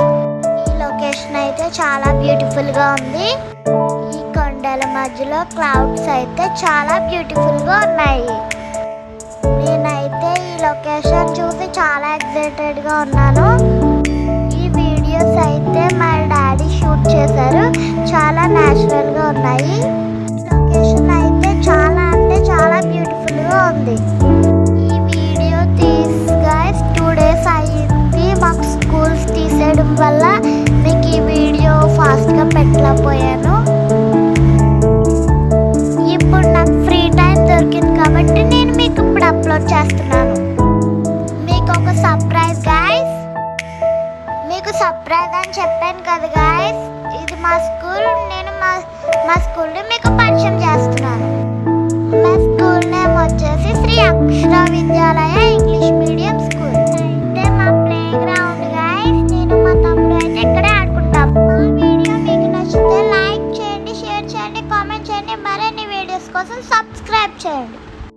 ఈ లొకేషన్ అయితే చాలా బ్యూటిఫుల్గా ఉంది. ఈ కొండల మధ్యలో క్లౌడ్స్ అయితే చాలా బ్యూటిఫుల్గా ఉన్నాయి. నేనైతే ఈ లొకేషన్ చూసి చాలా ఎక్సైటెడ్గా ఉన్నాను. ఈ వీడియోస్ అయితే మా డాడీ షూట్ చేశారు. చాలా న్యాచురల్గా ఉన్నాయి. పోయాను ఇప్పుడు నాకు ఫ్రీ టైం దొరికింది కాబట్టి నేను మీకు ఇప్పుడు అప్లోడ్ చేస్తున్నాను. మీకు ఒక సర్ప్రైజ్ గాయస్ మీకు సర్ప్రైజ్ అని చెప్పాను కదా గాయస్ వీడియోస్ కోసం సబ్స్క్రైబ్ చేయండి.